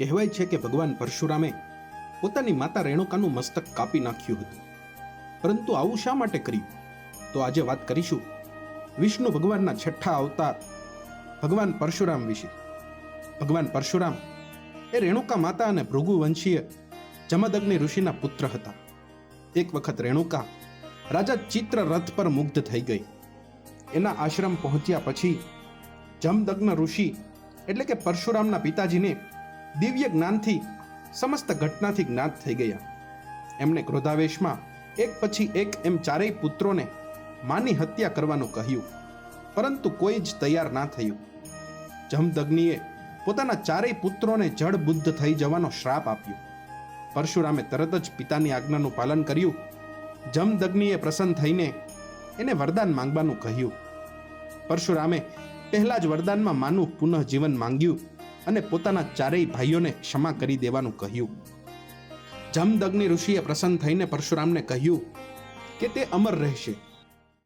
કહેવાય છે કે ભગવાન પરશુરામે પોતાની માતા રેણુકાનું મસ્તક કાપી નાખ્યું હતું. પરંતુ આવું શા માટે કર્યું? તો આજે વાત કરીશું વિષ્ણુ ભગવાનના છઠ્ઠા અવતાર ભગવાન પરશુરામ વિશે. ભગવાન પરશુરામ એ રેણુકા માતા અને ભૃગુ વંશીય જમદગ્નિ ઋષિના પુત્ર હતા. એક વખત રેણુકા રાજા ચિત્રરથ પર મુગ્ધ થઈ ગઈ. એના આશ્રમ પહોંચ્યા પછી જમદગ્ન ઋષિ એટલે કે પરશુરામના પિતાજીને દિવ્ય જ્ઞાનથી, સમસ્ત ઘટનાથી જ્ઞાત થઈ ગયા. એમણે ક્રોધાવેશમાં એક પછી એક એમ ચારેય પુત્રોને માની હત્યા કરવાનું કહ્યું, પરંતુ કોઈ જ તૈયાર ના થયું. જમદગ્નિએ પોતાના ચારેય પુત્રોને જળ બુદ્ધ થઈ જવાનો શ્રાપ આપ્યો. પરશુરામે તરત જ પિતાની આજ્ઞાનું પાલન કર્યું. જમદગ્નિએ પ્રસન્ન થઈને એને વરદાન માંગવાનું કહ્યું. પરશુરામે પહેલા જ વરદાનમાં માનું પુનઃ જીવન માંગ્યું. અને પોતાના ચારેય ભાઈઓને ક્ષમા કરી દેવાનું કહ્યું. જમદગ્નિ ઋષિએ પ્રસન્ન થઈને પરશુરામને કહ્યું કે તે અમર રહેશે.